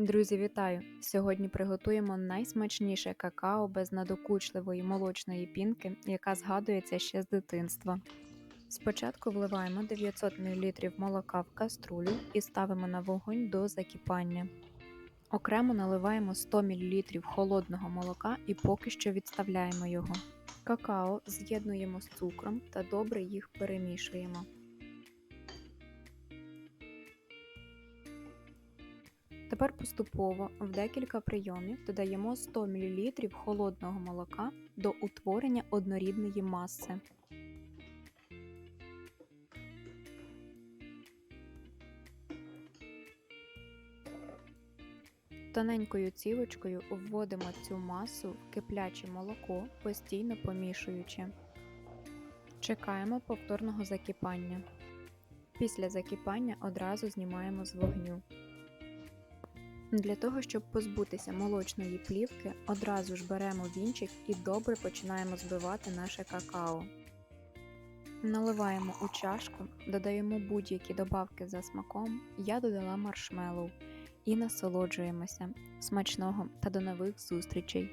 Друзі, вітаю! Сьогодні приготуємо найсмачніше какао без надокучливої молочної пінки, яка згадується ще з дитинства. Спочатку вливаємо 900 мл молока в каструлю і ставимо на вогонь до закипання. Окремо наливаємо 100 мл холодного молока і поки що відставляємо його. Какао з'єднуємо з цукром та добре їх перемішуємо. Тепер поступово в декілька прийомів додаємо 100 мл холодного молока до утворення однорідної маси. Тоненькою цівочкою вводимо цю масу в кипляче молоко, постійно помішуючи. Чекаємо повторного закипання. Після закипання одразу знімаємо з вогню. Для того, щоб позбутися молочної плівки, одразу ж беремо вінчик і добре починаємо збивати наше какао. Наливаємо у чашку, додаємо будь-які добавки за смаком, я додала маршмеллоу і насолоджуємося. Смачного та до нових зустрічей!